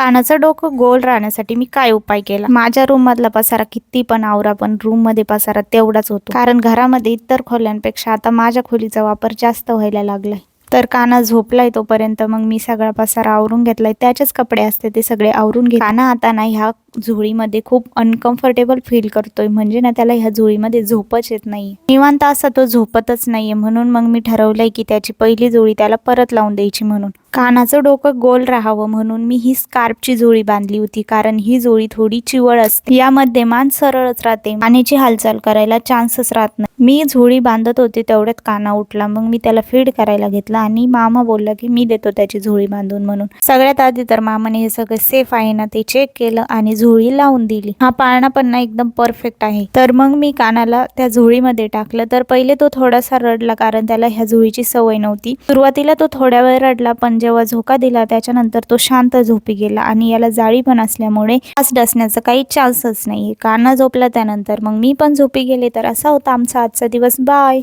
कानाचं डोकं गोल राहण्यासाठी मी काय उपाय केला? माझ्या रूम मधला पसारा किती पण आवरा पण रूममध्ये पसारा तेवढाच होतो. कारण घरामध्ये इतर खोल्यांपेक्षा आता माझ्या खोलीचा वापर जास्त व्हायला लागलाय. तर काना झोपलाय तोपर्यंत मग मी सगळा पसारा आवरून घेतलाय. त्याचेच कपडे असते ते सगळे आवरून घे काना आता ना ह्या झोळीमध्ये खूप अनकम्फर्टेबल फील करतोय. म्हणजे ना त्याला ह्या झोळीमध्ये झोपच येत नाही. निवांत असा तो झोपतच नाहीये. म्हणून मग मी ठरवलंय की त्याची पहिली झोळी त्याला परत लावून द्यायची म्हणून. कानाचं डोकं गोल राहावं म्हणून मी ही स्कार्पची जोळी बांधली होती. कारण ही जोडी थोडी चिवळ असते. यामध्ये मान सरळच राहते. मानेची हालचाल करायला चान्सच राहत नाही. मी झोळी बांधत होते तेवढ्यात काना उठला. मग मी त्याला फीड करायला घेतला आणि मामा बोलला की मी देतो त्याची झोळी बांधून म्हणून. सगळ्यात आधी तर मामाने हे सगळं सेफ आहे ना ते चेक केलं आणि झोळी लावून दिली. हा पाळणा पण ना एकदम परफेक्ट आहे. तर मग मी कानाला त्या झोळीमध्ये टाकलं. तर पहिले तो थोडासा रडला कारण त्याला ह्या झोळीची सवय नव्हती. सुरुवातीला तो थोड्या वेळ रडला पण जेव्हा झोका दिला त्याच्यानंतर तो शांत झोपी गेला आणि याला जाळी पण असल्यामुळे आज डसण्याचा काही चान्सच नाहीये. काना झोपला त्यानंतर. मग मी पण झोपी गेले तर असा होता आमचा आजचा दिवस बाय